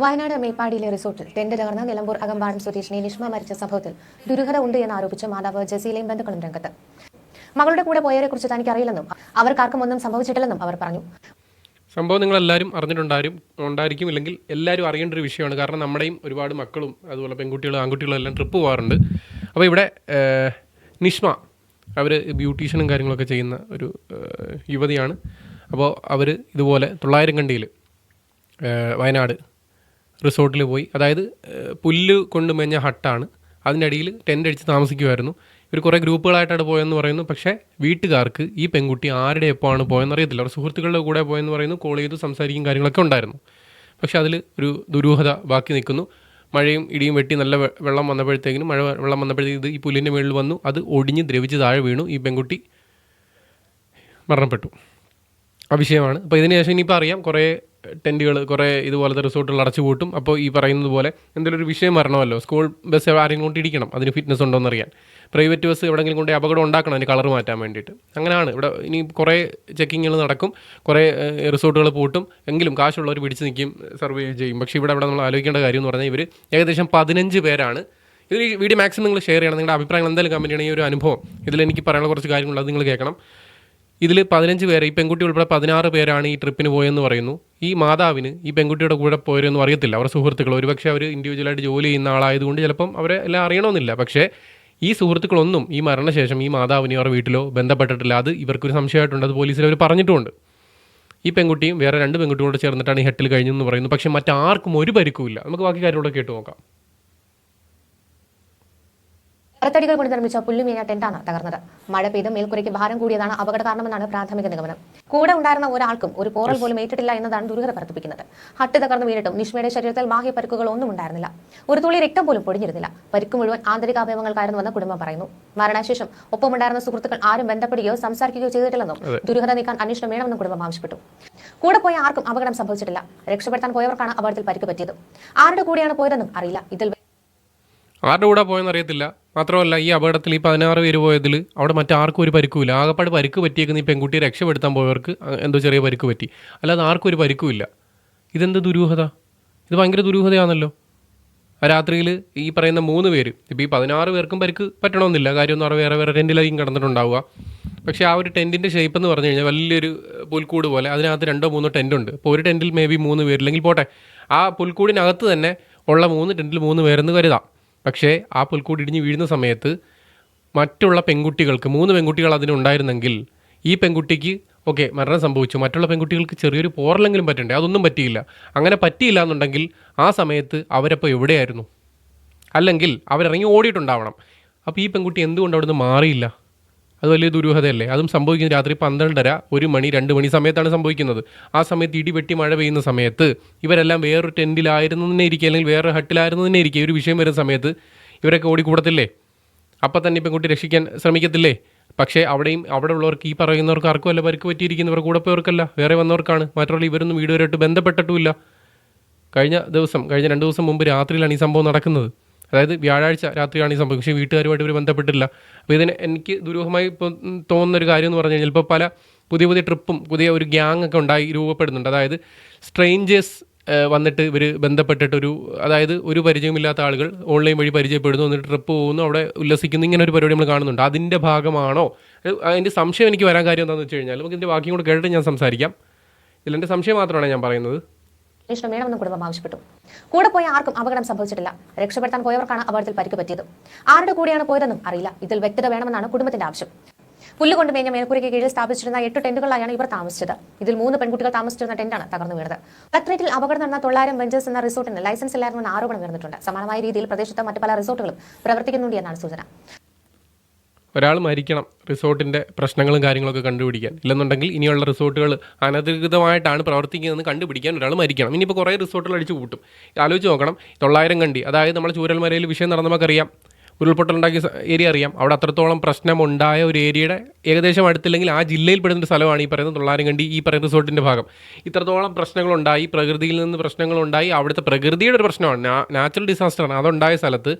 വയനാട് മേപ്പാടിയിലെ റിസോർട്ടിൽ ടെന്റ് തകർന്ന നിലമ്പൂർ അകമ്പാടം സ്വദേശിനി നിഷ്മ മരിച്ച സംഭവത്തിൽ ദുരൂഹത ഉണ്ട് എന്ന് ആരോപിച്ച് മാതാവ് ജസീലയും ബന്ധുക്കളും രംഗത്ത്. മകളുടെ കൂടെ പോയവരെ കുറിച്ച് തനിക്ക് അറിയില്ലെന്നും അവർക്കാർക്കും ഒന്നും സംഭവിച്ചിട്ടില്ലെന്നും അവർ പറഞ്ഞു. സംഭവം നിങ്ങൾ എല്ലാവരും അറിഞ്ഞിട്ടുണ്ടാരും ഉണ്ടായിരിക്കും ഇല്ലെങ്കിൽ എല്ലാവരും അറിയേണ്ട ഒരു വിഷയമാണ്. കാരണം നമ്മുടെയും ഒരുപാട് മക്കളും അതുപോലെ പെൺകുട്ടികളും ആൺകുട്ടികളും എല്ലാം ട്രിപ്പ് പോകാറുണ്ട് അപ്പോൾ ഇവിടെ നിഷ്മ അവർ ബ്യൂട്ടീഷ്യനും കാര്യങ്ങളൊക്കെ ചെയ്യുന്ന ഒരു യുവതിയാണ്. അപ്പോൾ അവർ ഇതുപോലെ തൊള്ളായിരം കണ്ടിയിൽ വയനാട് റിസോർട്ടിൽ പോയി. അതായത് പുല്ല് കൊണ്ട് മേഞ്ഞ ഹട്ടാണ്. അതിന്റെ അടിയിൽ ടെന്റ് അടിച്ച് താമസിക്കുമായിരുന്നു ഇവർ കുറേ ഗ്രൂപ്പുകളായിട്ടാണ് പോയെന്ന് പറയുന്നു. പക്ഷേ വീട്ടുകാർക്ക് ഈ പെൺകുട്ടി ആരുടെ എപ്പോഴാണ് പോയെന്ന് അറിയത്തില്ല. അവർ സുഹൃത്തുക്കളുടെ കൂടെ പോയെന്ന് പറയുന്നു. കോൾ ചെയ്ത് സംസാരിക്കും കാര്യങ്ങളൊക്കെ ഉണ്ടായിരുന്നു. പക്ഷെ അതിൽ ഒരു ദുരൂഹത ബാക്കി നിൽക്കുന്നു. മഴയും ഇടിയും വെട്ടി നല്ല വെള്ളം വന്നപ്പോഴത്തേക്കിനും മഴ വെള്ളം വന്നപ്പോഴത്തേക്കും ഇത് ഈ പുല്ലിന്റെ മുകളിൽ വന്നു. അത് ഒടിഞ്ഞ് ദ്രവിച്ച് താഴെ വീണു. ഈ പെൺകുട്ടി മരണപ്പെട്ടു. ആ വിഷയമാണ്. അപ്പോൾ ഇതിനുശേഷം ഇനിയിപ്പോൾ അറിയാം. കുറേ ടെന്റുകൾ കുറേ ഇതുപോലത്തെ റിസോർട്ടുകൾ അടച്ചു പൂട്ടും. അപ്പോൾ ഈ പറയുന്നത് പോലെ എന്തെങ്കിലും ഒരു വിഷയം വരണമല്ലോ? സ്കൂൾ ബസ് ആരെങ്കിലും കൊണ്ടിരിക്കണം അതിന് ഫിറ്റ്നസ് ഉണ്ടോ എന്നറിയാൻ പ്രൈവറ്റ് ബസ് എവിടെയെങ്കിലും കൊണ്ട് അപകടം ഉണ്ടാക്കണം അതിന് കളർ മാറ്റാൻ വേണ്ടിയിട്ട്. അങ്ങനെയാണ്. ഇവിടെ ഇനി കുറേ ചെക്കിങ്ങുകൾ നടക്കും. കുറേ റിസോർട്ടുകൾ പൂട്ടും. എങ്കിലും കാശുള്ളവർ പിടിച്ച് നിൽക്കും സർവേ ചെയ്യും. പക്ഷേ ഇവിടെ ഇവിടെ നമ്മൾ ആലോചിക്കേണ്ട കാര്യം എന്ന് പറഞ്ഞാൽ ഇവർ ഏകദേശം പതിനഞ്ച് പേരാണ്. ഇത് വീഡിയോ മാക്സിമം നിങ്ങൾ ഷെയർ ചെയ്യണം. നിങ്ങളുടെ അഭിപ്രായങ്ങൾ എന്തായാലും കമന്റ് ഈ ഒരു അനുഭവം. ഇതിൽ എനിക്ക് പറയാനുള്ള കുറച്ച് കാര്യങ്ങളുള്ളത് നിങ്ങൾ കേൾക്കണം. ഇതിൽ പതിനഞ്ച് പേര് ഈ പെൺകുട്ടി ഉൾപ്പെടെ പതിനാറ് പേരാണ് ഈ ട്രിപ്പിന് പോയെന്ന് പറയുന്നു. ഈ മാതാവിന് ഈ പെൺകുട്ടിയുടെ കൂടെ പോയെന്ന് അറിയത്തില്ല. അവരുടെ സുഹൃത്തുക്കൾ ഒരുപക്ഷെ അവർ ഇൻഡിവിജ്വലായിട്ട് ജോലി ചെയ്യുന്ന ആളായതുകൊണ്ട് ചിലപ്പം അവരെ എല്ലാം അറിയണമെന്നില്ല. പക്ഷേ ഈ സുഹൃത്തുക്കളൊന്നും ഈ മരണശേഷം ഈ മാതാവിനെ അവരുടെ വീട്ടിലോ ബന്ധപ്പെട്ടിട്ടില്ല. അത് ഇവർക്കൊരു സംശയമായിട്ടുണ്ട്. അത് പോലീസിൽ അവർ പറഞ്ഞിട്ടുമുണ്ട് ഈ പെൺകുട്ടിയും വേറെ രണ്ട് പെൺകുട്ടികളോട് ചേർന്നിട്ടാണ് ഈ ഹെട്ടിൽ കഴിഞ്ഞെന്ന് പറയുന്നു. പക്ഷേ മറ്റാർക്കും ഒരു പരിക്കുമില്ല. നമുക്ക് ബാക്കി കാര്യങ്ങളൊക്കെ കേട്ട് നോക്കാം. മരത്തടികൾ കൊണ്ട് നിർമ്മിച്ച പുല്ലുമേഞ്ഞ ടെന്റാണ് തകർന്നത്. മഴ പെയ്ത് മേൽക്കുരയ്ക്ക് ഭാരം കൂടിയതാണ് അപകട കാരണമെന്നാണ് പ്രാഥമിക നിഗമനം. കൂടെ ഉണ്ടായിരുന്ന ഒരാൾക്കും ഒരു പോറൽ പോലും ഏറ്റിട്ടില്ല എന്നതാണ് ദുരൂഹത പ്രവർത്തിപ്പിക്കുന്നത് ഹട്ട് തകർന്നു വീണിട്ടും നിഷ്മയുടെ ശരീരത്തിൽ ബാഹ്യ പരിക്കുകൾ ഒന്നും ഉണ്ടായിരുന്നില്ല. ഒരു തുള്ളി രക്തം പോലും പൊടിഞ്ഞിരുന്നില്ല. പരിക്ക് മുഴുവൻ ആന്തരിക അവയവങ്ങൾക്കായിരുന്നുവെന്ന് കുടുംബം പറയുന്നു. മരണശേഷം ഒപ്പമുണ്ടായിരുന്ന സുഹൃത്തുക്കൾ ആരും ബന്ധപ്പെടുകയോ സംസാരിക്കുകയോ ചെയ്തിട്ടില്ലെന്നും ദുരൂഹത നീക്കാൻ അന്വേഷണം വേണമെന്നും കുടുംബം ആവശ്യപ്പെട്ടു. കൂടെ പോയ ആർക്കും അപകടം സംഭവിച്ചിട്ടില്ല. രക്ഷപ്പെടുത്താൻ പോയവർക്കാണ് അപകടത്തിൽ പരിക്ക് പറ്റിയത്. ആരുടെ കൂടെയാണ് പോയതെന്നും അറിയില്ല. ഇതിൽ ആരുടെ കൂടെ പോയെന്ന് അറിയത്തില്ല. മാത്രമല്ല ഈ അപകടത്തിൽ ഈ പതിനാറ് പേര് പോയതിൽ അവിടെ മറ്റാർക്കും ഒരു പരിക്കുമില്ല. ആകപ്പാട് പരിക്ക് പറ്റിയേക്കുന്ന ഈ പെൺകുട്ടിയെ രക്ഷപ്പെടുത്താൻ പോയവർക്ക് എന്തോ ചെറിയ പരിക്ക് പറ്റി. അല്ലാതെ ആർക്കും ഒരു പരിക്കുമില്ല. ഇതെന്ത് ദുരൂഹത? ഇത് ഭയങ്കര ദുരൂഹതയാണല്ലോ. രാത്രിയിൽ ഈ പറയുന്ന മൂന്ന് പേര് ഇപ്പോൾ ഈ പതിനാറ് പേർക്കും പരിക്ക് പറ്റണമെന്നില്ല. കാര്യം എന്ന് വേറെ വേറെ ടെന്റിലായിരിക്കും കിടന്നിട്ടുണ്ടാവുക. പക്ഷേ ആ ഒരു ടെന്റിന്റെ ഷേപ്പ് എന്ന് പറഞ്ഞു കഴിഞ്ഞാൽ വലിയൊരു പുൽക്കൂട് പോലെ അതിനകത്ത് രണ്ടോ മൂന്നോ ടെന്റ് ഉണ്ട് അപ്പോൾ ഒരു ടെന്റിൽ മേ ബി മൂന്ന് പേരില്ലെങ്കിൽ പോട്ടെ. ആ പുൽക്കൂടിനകത്ത് തന്നെ ഉള്ള മൂന്ന് ടെന്റിൽ മൂന്ന് പേരെന്ന് കരുതാം. പക്ഷേ ആ പുൽക്കൂട് ഇടിഞ്ഞ് വീഴുന്ന സമയത്ത് മറ്റുള്ള പെൺകുട്ടികൾക്ക് മൂന്ന് പെൺകുട്ടികൾ അതിനുണ്ടായിരുന്നെങ്കിൽ ഈ പെൺകുട്ടിക്ക് ഓക്കെ മരണം സംഭവിച്ചു. മറ്റുള്ള പെൺകുട്ടികൾക്ക് ചെറിയൊരു പോറലെങ്കിലും പറ്റണ്ടേ? അതൊന്നും പറ്റിയില്ല. അങ്ങനെ പറ്റിയില്ല എന്നുണ്ടെങ്കിൽ ആ സമയത്ത് അവരപ്പോൾ എവിടെയായിരുന്നു? അല്ലെങ്കിൽ അവരിറങ്ങി ഓടിയിട്ടുണ്ടാവണം. അപ്പോൾ ഈ പെൺകുട്ടി എന്തുകൊണ്ട് അവിടുന്ന് മാറിയില്ല? അത് വലിയ ദുരൂഹതയല്ലേ? അതും സംഭവിക്കുന്നത് രാത്രി പന്ത്രണ്ടര ഒരു മണി രണ്ട് മണി സമയത്താണ് സംഭവിക്കുന്നത്. ആ സമയത്ത് ഇടിവെട്ടി മഴ പെയ്യുന്ന സമയത്ത് ഇവരെല്ലാം വേറൊരു ടെന്റിലായിരുന്നു തന്നെ ഇരിക്കുക അല്ലെങ്കിൽ വേറെ ഹട്ടിലായിരുന്നു തന്നെ ഇരിക്കുക. ഒരു വിഷയം വരുന്ന സമയത്ത് ഇവരൊക്കെ ഓടിക്കൂടത്തില്ലേ? അപ്പം തന്നെ പെൺകുട്ടി രക്ഷിക്കാൻ ശ്രമിക്കത്തില്ലേ? പക്ഷേ അവിടെയും അവിടെ ഉള്ളവർക്ക് ഈ പറയുന്നവർക്ക് ആർക്കും അല്ല പരിക്ക് പറ്റിയിരിക്കുന്നവർ കൂടെ പോയവർക്കല്ല വേറെ വന്നവർക്കാണ്. മാത്രമല്ല ഇവരൊന്നും വീടുവരായിട്ട് ബന്ധപ്പെട്ടിട്ടുമില്ല. കഴിഞ്ഞ ദിവസം കഴിഞ്ഞ രണ്ട് ദിവസം മുമ്പ് രാത്രിയിലാണ് ഈ സംഭവം നടക്കുന്നത്. അതായത് വ്യാഴാഴ്ച രാത്രിയാണ് ഈ സംഭവം. പക്ഷേ വീട്ടുകാരുമായിട്ട് ഇവർ ബന്ധപ്പെട്ടില്ല. അപ്പോൾ ഇതിന് എനിക്ക് ദുരൂഹമായി ഇപ്പോൾ തോന്നുന്ന ഒരു കാര്യം എന്ന് പറഞ്ഞു കഴിഞ്ഞാൽ ഇപ്പോൾ പല പുതിയ പുതിയ ട്രിപ്പും പുതിയ ഒരു ഗ്യാങ് ഒക്കെ ഉണ്ടായി രൂപപ്പെടുന്നുണ്ട്. അതായത് സ്ട്രേഞ്ചേഴ്സ് വന്നിട്ട് ഇവർ ബന്ധപ്പെട്ടിട്ടൊരു അതായത് ഒരു പരിചയമില്ലാത്ത ആളുകൾ ഓൺലൈൻ വഴി പരിചയപ്പെടുന്നു എന്നിട്ട് ട്രിപ്പ് പോകുന്നു അവിടെ ഉല്ലസിക്കുന്നു ഇങ്ങനെ ഒരു പരിപാടി നമ്മൾ കാണുന്നുണ്ട്. അതിന്റെ ഭാഗമാണോ? അത് അതിന്റെ സംശയം എനിക്ക് വരാൻ കാര്യം എന്താണെന്ന് വെച്ച് കഴിഞ്ഞാൽ നമുക്ക് ഇതിന്റെ ബാക്കിയും കൂടെ കേട്ടിട്ട് ഞാൻ സംസാരിക്കാം. ഇതിലെന്റെ സംശയം മാത്രമാണ് ഞാൻ പറയുന്നത്. അന്വേഷണം വേണമെന്നും കുടുംബം ആവശ്യപ്പെട്ടു. കൂടെ പോയ ആർക്കും അപകടം സംഭവിച്ചിട്ടില്ല. രക്ഷപ്പെടുത്താൻ പോയവർക്കാണ് അപകടത്തിൽ പരിക്ക് പറ്റിയത് ആരുടെ കൂടെയാണ് പോയതെന്നും അറിയില്ല. ഇതിൽ വ്യക്തത വേണമെന്നാണ് കുടുംബത്തിന്റെ ആവശ്യം. പുല്ലുകൊണ്ട് മേഞ്ഞ മേൽക്കൂരയ്ക്ക് കീഴിൽ സ്ഥാപിച്ചിരുന്ന എട്ട് ടെന്റുകളിലായാണ് ഇവർ താമസിച്ചത്. ഇതിൽ മൂന്ന് പെൺകുട്ടികൾ താമസിച്ചിരുന്ന ടെന്റാണ് തകർന്നു വീണത്. കളക്ടറേറ്റിൽ അപകടം നടന്ന തൊള്ളായിരം വെഞ്ചേഴ്സ് എന്ന റിസോർട്ടിന് ലൈസൻസ് ഇല്ലായിരുന്നെന്ന ആരോപണം ഉയർന്നിട്ടുണ്ട് സമാനമായ രീതിയിൽ പ്രദേശത്ത് മറ്റു പല റിസോർട്ടുകളും പ്രവർത്തിക്കുന്നുണ്ട് എന്നാണ് സൂചന. ഒരാൾ മരിക്കണം റിസോർട്ടിന്റെ പ്രശ്നങ്ങളും കാര്യങ്ങളൊക്കെ കണ്ടുപിടിക്കാൻ. ഇല്ലെന്നുണ്ടെങ്കിൽ ഇനിയുള്ള റിസോർട്ടുകൾ അനധികൃതമായിട്ടാണ് പ്രവർത്തിക്കുന്നതെന്ന് കണ്ടുപിടിക്കാൻ ഒരാൾ മരിക്കണം. ഇനിയിപ്പോൾ കുറേ റിസോർട്ടുകൾ അടിച്ചു കൂട്ടും ആലോചിച്ച് നോക്കണം. തൊള്ളായിരം കണ്ടി. അതായത് നമ്മൾ ചൂരൽമലയിൽ വിഷയം നടന്ന നമുക്കറിയാം ഉരുൾപൊട്ടലുണ്ടാക്കിയ ഏരിയ അറിയാം. അവിടെ അത്രത്തോളം പ്രശ്നമുണ്ടായ ഒരു ഏരിയയുടെ ഏകദേശം അടുത്തില്ലെങ്കിൽ ആ ജില്ലയിൽ പെടുന്ന സ്ഥലമാണ് ഈ പറയുന്നത് തൊള്ളാരംകണ്ടി ഈ പറയുന്ന റിസോർട്ടിന്റെ ഭാഗം. ഇത്രത്തോളം പ്രശ്നങ്ങളുണ്ടായി പ്രകൃതിയിൽ നിന്ന് പ്രശ്നങ്ങളുണ്ടായി. അവിടുത്തെ പ്രകൃതിയുടെ ഒരു പ്രശ്നമാണ്. നാച്ചുറൽ ഡിസാസ്റ്ററാണ് അതുണ്ടായ സ്ഥലത്ത്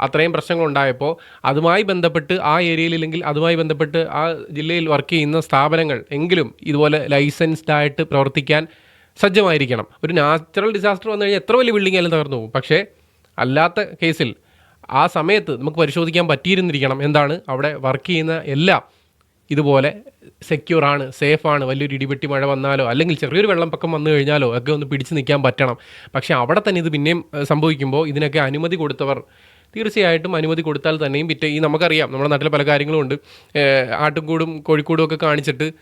അത്രയും പ്രശ്നങ്ങളുണ്ടായപ്പോൾ അതുമായി ബന്ധപ്പെട്ട് ആ ഏരിയയിൽ ഇല്ലെങ്കിൽ അതുമായി ബന്ധപ്പെട്ട് ആ ജില്ലയിൽ വർക്ക് ചെയ്യുന്ന സ്ഥാപനങ്ങൾ എങ്കിലും ഇതുപോലെ ലൈസൻസ്ഡ് ആയിട്ട് പ്രവർത്തിക്കാൻ സജ്ജമായിരിക്കണം. ഒരു നാച്ചുറൽ ഡിസാസ്റ്റർ വന്നു കഴിഞ്ഞാൽ എത്ര വലിയ ബിൽഡിംഗ് ആയാലും തകർന്നു പോകും. പക്ഷേ അല്ലാത്ത കേസിൽ ആ സമയത്ത് നമുക്ക് പരിശോധിക്കാൻ പറ്റിയിരുന്നിരിക്കണം. എന്താണ്? അവിടെ വർക്ക് ചെയ്യുന്ന എല്ലാം ഇതുപോലെ സെക്യൂർ ആണ് സേഫ് ആണ്. വലിയൊരു ഇടിപെട്ടി മഴ വന്നാലോ അല്ലെങ്കിൽ ചെറിയൊരു വെള്ളപ്പൊക്കം വന്നു കഴിഞ്ഞാലോ ഒക്കെ ഒന്ന് പിടിച്ചു നിൽക്കാൻ പറ്റണം. പക്ഷേ അവിടെ തന്നെ ഇത് പിന്നെയും സംഭവിക്കുമ്പോൾ ഇതിനൊക്കെ അനുമതി കൊടുത്തവർ തീർച്ചയായിട്ടും അനുമതി കൊടുത്താൽ തന്നെയും പിറ്റേ ഈ നമുക്കറിയാം നമ്മുടെ നാട്ടിലെ പല കാര്യങ്ങളും ഉണ്ട് ആട്ടുംകൂടും കോഴിക്കൂടും ഒക്കെ കാണിച്ചിട്ട്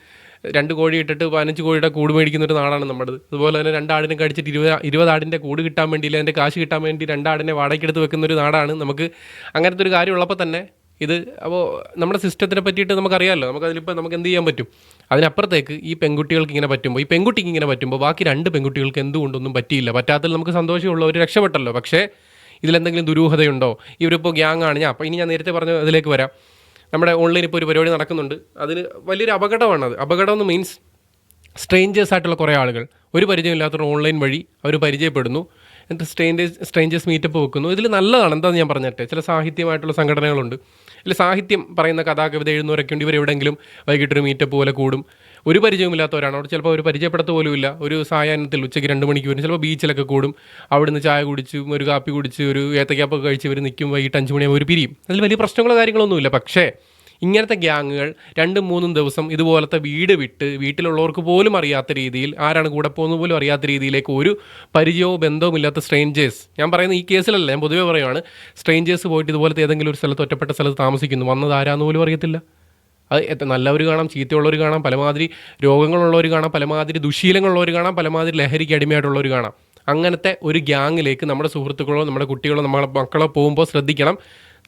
രണ്ട് കോഴി ഇട്ടിട്ട് പതിനഞ്ച് കോഴിയുടെ കൂട് മേടിക്കുന്ന ഒരു നാടാണ് നമ്മുടെ അതുപോലെ തന്നെ രണ്ടാടിനെ കടിച്ചിട്ട് ഇരുപത് ഇരുപതാടിന്റെ കൂട് കിട്ടാൻ വേണ്ടി അല്ലെങ്കിൽ അതിന്റെ കാശ് കിട്ടാൻ വേണ്ടി രണ്ടാടിനെ വാടകയ്ക്കെടുത്ത് വെക്കുന്ന ഒരു നാടാണ് നമുക്ക് അങ്ങനത്തെ ഒരു കാര്യമുള്ളപ്പോൾ തന്നെ ഇത് അപ്പോൾ നമ്മുടെ സിസ്റ്റത്തിനെ പറ്റിയിട്ട് നമുക്കറിയാമല്ലോ. നമുക്ക് അതിലിപ്പോൾ നമുക്ക് എന്ത് ചെയ്യാൻ പറ്റും? അതിനപ്പുറത്തേക്ക് ഈ പെൺകുട്ടികൾക്ക് ഇങ്ങനെ പറ്റുമ്പോൾ ഈ പെൺകുട്ടിക്ക് ഇങ്ങനെ പറ്റുമ്പോൾ ബാക്കി രണ്ട് പെൺകുട്ടികൾക്ക് എന്തുകൊണ്ടൊന്നും പറ്റിയില്ല. പറ്റാത്തതിൽ നമുക്ക് സന്തോഷമുള്ളവർ രക്ഷപ്പെട്ടല്ലോ. പക്ഷേ ഇതിലെന്തെങ്കിലും ദുരൂഹതയുണ്ടോ? ഇവരിപ്പോൾ ഗ്യാങ് ആണ് ഞാൻ അപ്പോൾ ഇനി ഞാൻ നേരത്തെ പറഞ്ഞ അതിലേക്ക് വരാം. നമ്മുടെ ഓൺലൈൻ ഇപ്പോൾ ഒരു പരിപാടി നടക്കുന്നുണ്ട്. അതിന് വലിയൊരു അപകടമാണ് അത്. അപകടം എന്ന് മീൻസ് സ്ട്രേഞ്ചേഴ്സ് ആയിട്ടുള്ള കുറേ ആളുകൾ. ഒരു പരിചയമില്ലാത്തവർ ഓൺലൈൻ വഴി അവർ പരിചയപ്പെടുന്നു. എന്നിട്ട് സ്ട്രേഞ്ചേഴ്സ് സ്ട്രേഞ്ചേഴ്സ് മീറ്റപ്പ് വെക്കുന്നു. ഇതിൽ നല്ലതാണ്. എന്താണെന്ന് ഞാൻ പറഞ്ഞിട്ട്. ചില സാഹിത്യമായിട്ടുള്ള സംഘടനകളുണ്ട്. ഇതിൽ സാഹിത്യം പറയുന്ന കഥാകവിത എഴുതുന്നവരൊക്കെ ഉണ്ട്. ഇവർ എവിടെയെങ്കിലും വൈകിട്ടൊരു മീറ്റപ്പ് പോലെ കൂടും. ഒരു പരിചയമില്ലാത്തവരാണ് അവിടെ ചിലപ്പോൾ ഒരു പരിചയപ്പെടുത്ത പോലുമില്ല ഒരു സായാഹ്നത്തിൽ ഉച്ചയ്ക്ക് രണ്ട് മണിക്ക് വരും. ചിലപ്പോൾ ബീച്ചിലൊക്കെ കൂടും. അവിടുന്ന് ചായ കുടിച്ച് ഒരു കാപ്പി കുടിച്ച് ഒരു ഏത്തക്കാപ്പൊക്കെ കഴിച്ച് ഇവർ നിൽക്കും വൈകിട്ട് അഞ്ച് മണിയാകുമ്പോൾ ഒരു പിരിയും. അതിൽ വലിയ പ്രശ്നങ്ങളോ കാര്യങ്ങളൊന്നുമില്ല പക്ഷേ ഇങ്ങനത്തെ ഗ്യാങ്ങുകൾ രണ്ടും മൂന്നും ദിവസം ഇതുപോലത്തെ വീട് വിട്ട് വീട്ടിലുള്ളവർക്ക് പോലും അറിയാത്ത രീതിയിൽ ആരാണ് കൂടെ പോകുന്നത് പോലും അറിയാത്ത രീതിയിലേക്ക് ഒരു പരിചയവും ബന്ധവും ഇല്ലാത്ത സ്ട്രേഞ്ചേഴ്സ് ഞാൻ പറയുന്ന ഈ കേസിലല്ല. ഞാൻ പൊതുവേ പറയുകയാണ് സ്ട്രേഞ്ചേഴ്സ് പോയിട്ട് ഇതുപോലത്തെ ഏതെങ്കിലും ഒരു സ്ഥലത്ത് ഒറ്റപ്പെട്ട സ്ഥലത്ത് താമസിക്കുന്നു. വന്നത് ആരാന്ന് പോലും അറിയത്തില്ല. അത് നല്ലവർ കാണാം ചീത്തയുള്ളവർ കാണാം പലമാതിരി രോഗങ്ങളുള്ളവർ കാണാം പലമാതിരി ദുശീലങ്ങളുള്ളവർ കാണാം പലമാതിരി ലഹരിക്ക് അടിമയായിട്ടുള്ളവർ കാണാം. അങ്ങനത്തെ ഒരു ഗ്യാങ്ങിലേക്ക് നമ്മുടെ സുഹൃത്തുക്കളോ നമ്മുടെ കുട്ടികളോ നമ്മളെ മക്കളോ പോകുമ്പോൾ ശ്രദ്ധിക്കണം.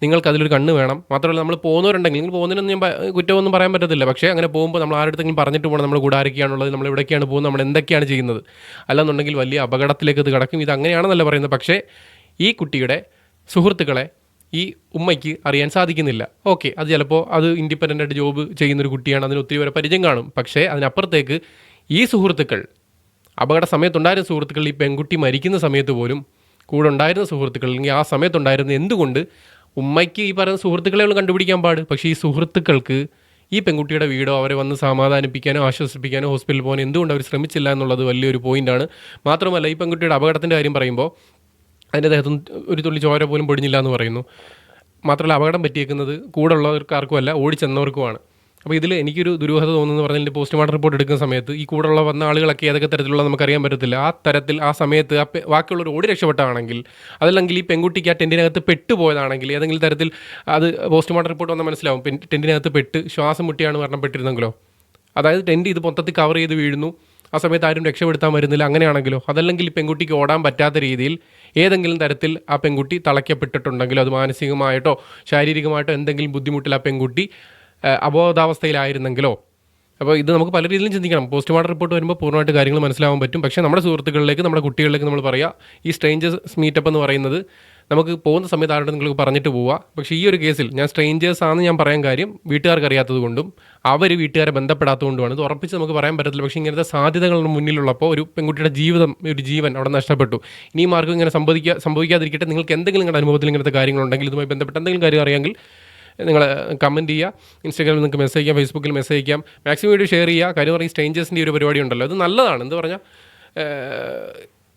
നിങ്ങൾക്ക് അതിലൊരു കണ്ണ് വേണം. മാത്രമല്ല നമ്മൾ പോകുന്നവരുണ്ടെങ്കിൽ നിങ്ങൾ പോകുന്നതിനൊന്നും ഞാൻ കുറ്റമൊന്നും പറയാൻ പറ്റത്തില്ല. പക്ഷേ അങ്ങനെ പോകുമ്പോൾ നമ്മൾ ആരുടെങ്കിലും പറഞ്ഞിട്ട് പോകണം നമ്മൾ കൂടാരൊക്കെയാണുള്ളത് നമ്മൾ എവിടേക്കാണ് പോകുന്നത് നമ്മൾ എന്തൊക്കെയാണ് ചെയ്യുന്നത്. അല്ലെന്നുണ്ടെങ്കിൽ വലിയ അപകടത്തിലേക്ക് ഇത് കിടക്കും. ഇത് അങ്ങനെയാണെന്നല്ല പറയുന്നത്. പക്ഷേ ഈ കുട്ടിയുടെ സുഹൃത്തുക്കളെ ഈ ഉമ്മയ്ക്ക് അറിയാൻ സാധിക്കുന്നില്ല. ഓക്കെ അത് ചിലപ്പോൾ അത് ഇൻഡിപെൻഡന്റ് ആയിട്ട് ജോബ് ചെയ്യുന്നൊരു കുട്ടിയാണ് അതിന് ഒത്തിരി വരെ പരിചയം കാണും. പക്ഷേ അതിനപ്പുറത്തേക്ക് ഈ സുഹൃത്തുക്കൾ അപകട സമയത്തുണ്ടായിരുന്ന സുഹൃത്തുക്കൾ ഈ പെൺകുട്ടി മരിക്കുന്ന സമയത്ത് പോലും കൂടെ ഉണ്ടായിരുന്ന സുഹൃത്തുക്കൾ അല്ലെങ്കിൽ ആ സമയത്തുണ്ടായിരുന്ന എന്തുകൊണ്ട് ഉമ്മയ്ക്ക് ഈ പറയുന്ന സുഹൃത്തുക്കളെ ഒന്നും കണ്ടുപിടിക്കാൻ പാട്? പക്ഷേ ഈ സുഹൃത്തുക്കൾക്ക് ഈ പെൺകുട്ടിയുടെ വീടോ അവരെ വന്ന് സമാധാനിപ്പിക്കാനോ ആശ്വസിപ്പിക്കാനോ ഹോസ്പിറ്റലിൽ പോകാനോ എന്തുകൊണ്ട് അവർ ശ്രമിച്ചില്ല എന്നുള്ളത് വലിയൊരു പോയിന്റാണ് മാത്രമല്ല ഈ പെൺകുട്ടിയുടെ അപകടത്തിന്റെ കാര്യം പറയുമ്പോൾ അതിന്റെ ദേഹത്തും ഒരു തുള്ളി ചോര പോലും പൊടിഞ്ഞില്ല എന്ന് പറയുന്നു. മാത്രമല്ല അപകടം പറ്റിയേക്കുന്നത് കൂടെ ഉള്ളവർക്കാർക്കും അല്ല ഓടിച്ചെന്നവർക്കുമാണ്. അപ്പോൾ ഇതിൽ എനിക്കൊരു ദുരൂഹത തോന്നുന്നു പറഞ്ഞാൽ പോസ്റ്റ്മോർട്ടം റിപ്പോർട്ട് എടുക്കുന്ന സമയത്ത് ഈ കൂടെയുള്ള വന്ന ആളുകളൊക്കെ ഏതൊക്കെ തരത്തിലുള്ള നമുക്കറിയാൻ പറ്റത്തില്ല. ആ തരത്തിൽ ആ സമയത്ത് ആ ബാക്കിയുള്ളവർ ഓടി രക്ഷപ്പെട്ടാണെങ്കിൽ അതല്ലെങ്കിൽ ഈ പെൺകുട്ടിക്ക് ആ ടെന്റിനകത്ത് പെട്ടുപോയതാണെങ്കിൽ ഏതെങ്കിലും തരത്തിൽ അത് പോസ്റ്റ്മോർട്ടം റിപ്പോർട്ട് വന്നാൽ മനസ്സിലാവും. ടെന്റിനകത്ത് പെട്ട് ശ്വാസം മുട്ടിയാണ് മരണപ്പെട്ടിരുന്നെങ്കിലോ. അതായത് ടെന്റ് ഇത് മൊത്തത്തിൽ കവർ ചെയ്ത് വീഴുന്നു. ആ സമയത്ത് ആരും രക്ഷപ്പെടുത്താൻ വരുന്നില്ല അങ്ങനെയാണെങ്കിലോ? അതല്ലെങ്കിൽ പെൺകുട്ടിക്ക് ഓടാൻ പറ്റാത്ത രീതിയിൽ ഏതെങ്കിലും തരത്തിൽ ആ പെൺകുട്ടി തളയ്ക്കപ്പെട്ടിട്ടുണ്ടെങ്കിലോ? അത് മാനസികമായിട്ടോ ശാരീരികമായിട്ടോ എന്തെങ്കിലും ബുദ്ധിമുട്ടിൽ ആ പെൺകുട്ടി അബോധാവസ്ഥയിലായിരുന്നെങ്കിലോ? അപ്പോൾ ഇത് നമുക്ക് പല രീതിയിലും ചിന്തിക്കണം. പോസ്റ്റ്മോർട്ടം റിപ്പോർട്ട് വരുമ്പോൾ പൂർണമായിട്ട് കാര്യങ്ങൾ മനസ്സിലാവാൻ പറ്റും. പക്ഷേ നമ്മുടെ സുഹൃത്തുക്കളിലേക്ക് നമ്മുടെ കുട്ടികളിലേക്ക് നമ്മൾ പറയുക ഈ സ്ട്രേഞ്ചേഴ്സ് മീറ്റപ്പ് എന്ന് പറയുന്നത് നമുക്ക് പോകുന്ന സമയത്ത് ആരുടെ നിങ്ങൾക്ക് പറഞ്ഞിട്ട് പോവുക പക്ഷേ ഈ ഒരു കേസിൽ ഞാൻ സ്ട്രേഞ്ചേഴ്സ് ആണെന്ന് ഞാൻ പറയാൻ കാര്യം വീട്ടുകാർക്ക് അറിയാത്തത് കൊണ്ടും അവർ വീട്ടുകാരെ ബന്ധപ്പെടാത്തതുകൊണ്ടുമാണ് ഇത് ഉറപ്പിച്ച് നമുക്ക് പറയാൻ പറ്റത്തില്ല. പക്ഷേ ഇങ്ങനത്തെ സാധ്യതകൾ മുന്നിലുള്ളപ്പോൾ ഒരു പെൺകുട്ടിയുടെ ജീവിതം ഒരു ജീവൻ അവിടെ നഷ്ടപ്പെട്ടു. ഇനിയും ആർക്കും ഇങ്ങനെ സംഭവിക്കുക സംഭവിക്കാതിരിക്കട്ടെ. നിങ്ങൾക്ക് എന്തെങ്കിലും നിങ്ങളുടെ അനുഭവത്തിൽ ഇങ്ങനത്തെ കാര്യങ്ങളുണ്ടെങ്കിൽ ഇതുമായി ബന്ധപ്പെട്ട് എന്തെങ്കിലും കാര്യം അറിയാമെങ്കിൽ നിങ്ങൾ കമന്റ് ചെയ്യുക. ഇൻസ്റ്റാഗ്രാമിൽ നിങ്ങൾക്ക് മെസ്സേജ് ചെയ്യാം ഫേസ്ബുക്കിൽ മെസ്സേജ് ചെയ്യാം. മാക്സിമം വീഡിയോ ഷെയർ ചെയ്യുക. കാര്യം പറയും സ്ട്രേഞ്ചേഴ്സിന്റെ ഒരു പരിപാടി ഉണ്ടല്ലോ. അത് നല്ലതാണ്. എന്ന് പറഞ്ഞാൽ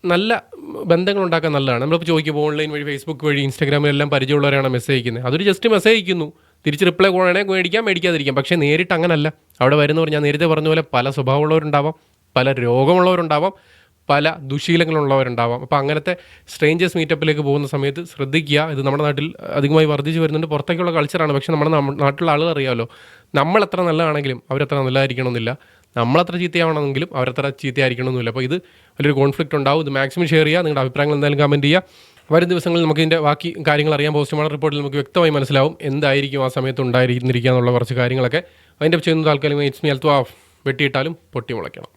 നല്ല ബന്ധങ്ങൾ ഉണ്ടാക്കാൻ നല്ലതാണ്. നമ്മളിപ്പോൾ ചോദിക്കുമ്പോൾ ഓൺലൈൻ വഴി ഫേസ്ബുക്ക് വഴി ഇൻസ്റ്റാഗ്രാമിലെല്ലാം പരിചയമുള്ളവരാണ് മെസ്സേജ് അയക്കുന്നത്. അതൊരു ജസ്റ്റ് മെസ്സേജ് അയക്കുന്നു. തിരിച്ച് റിപ്ലൈ വേണമെങ്കിൽ മേടിക്കാം മേടിക്കാതിരിക്കാം. പക്ഷേ നേരിട്ട് അങ്ങനല്ല. അവിടെ വരുന്നവർ ഞാൻ നേരത്തെ പറഞ്ഞ പോലെ പല സ്വഭാവമുള്ളവരുണ്ടാവാം പല രോഗമുള്ളവരുണ്ടാവാം പല ദുശീലങ്ങളുള്ളവരുണ്ടാവാം. അപ്പോൾ അങ്ങനത്തെ സ്ട്രേഞ്ചേഴ്സ് മീറ്റപ്പിലേക്ക് പോകുന്ന സമയത്ത് ശ്രദ്ധിക്കുക. ഇത് നമ്മുടെ നാട്ടിൽ അധികമായി വർദ്ധിച്ചു വരുന്നുണ്ട്. പുറത്തേക്കുള്ള കൾച്ചറാണ് പക്ഷേ നമ്മുടെ നാട്ടിലുള്ള ആളുകൾ അറിയാമല്ലോ നമ്മൾ എത്ര നല്ലതാണെങ്കിലും അവരെത്ര നല്ലതായിരിക്കണമെന്നില്ല. നമ്മളത്ര ചീത്തയാവണമെങ്കിലും അവരത്ര ചീത്തയായിരിക്കണമെന്നില്ല അപ്പോൾ ഇത് വലിയൊരു കോൺഫ്ലിക്റ്റ് ഉണ്ടാവും. ഇത് മാക്സിമം ഷെയർ ചെയ്യുക നിങ്ങളുടെ അഭിപ്രായങ്ങൾ എന്തായാലും കമന്റ് ചെയ്യുക. വരും ദിവസങ്ങളിൽ നമുക്ക് ഇതിന്റെ ബാക്കി കാര്യങ്ങൾ അറിയാൻ പോസ്റ്റ് പോസ്റ്റ്മോർട്ടം റിപ്പോർട്ടിൽ നമുക്ക് വ്യക്തമായി മനസ്സിലാവും എന്തായിരിക്കും ആ സമയത്ത് ഉണ്ടായിരിക്കുന്നിരിക്കുക എന്നുള്ള കുറച്ച് കാര്യങ്ങളൊക്കെ. അതിന്റെ ചെയ്യുന്ന താൽക്കാലികമായി ഇറ്റ്സ് മീ അൽത്വാ വെട്ടിയിട്ടാലും പൊട്ടി മുളയ്ക്കണം.